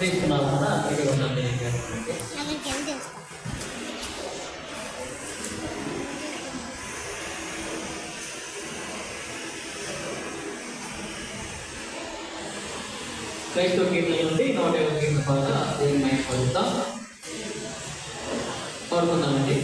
తీసుకున్నాను కూడా వీడియో ఉందండి క్రైస్తవ కీర్తన నుండి నూట ఇరవై కీర్తన ద్వారా దీన్ని మేము పడుతాం కోరుకుందామండి.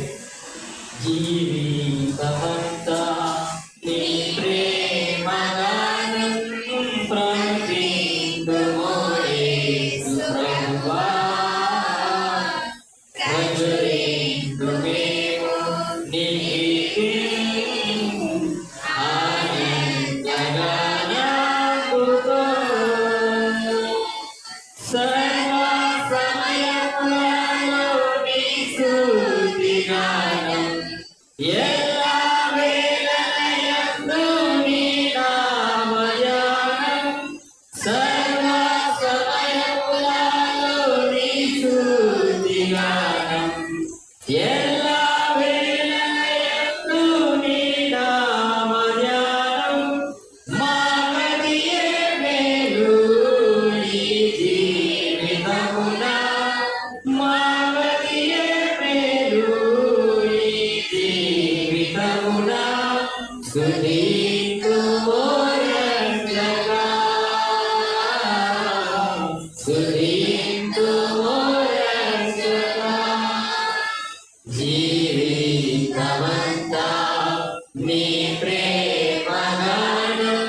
జీవితమంతా నీ ప్రేమ గానం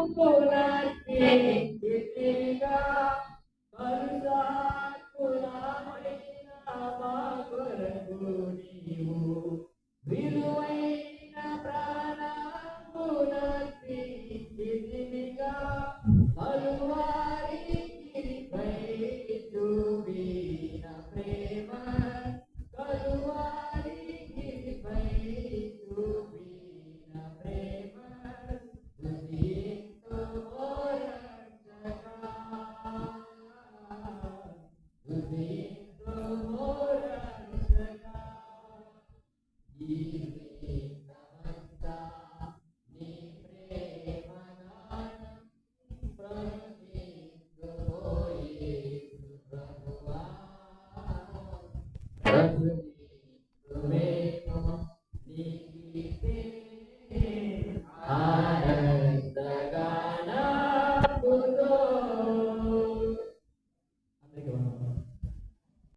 Thank kula. 你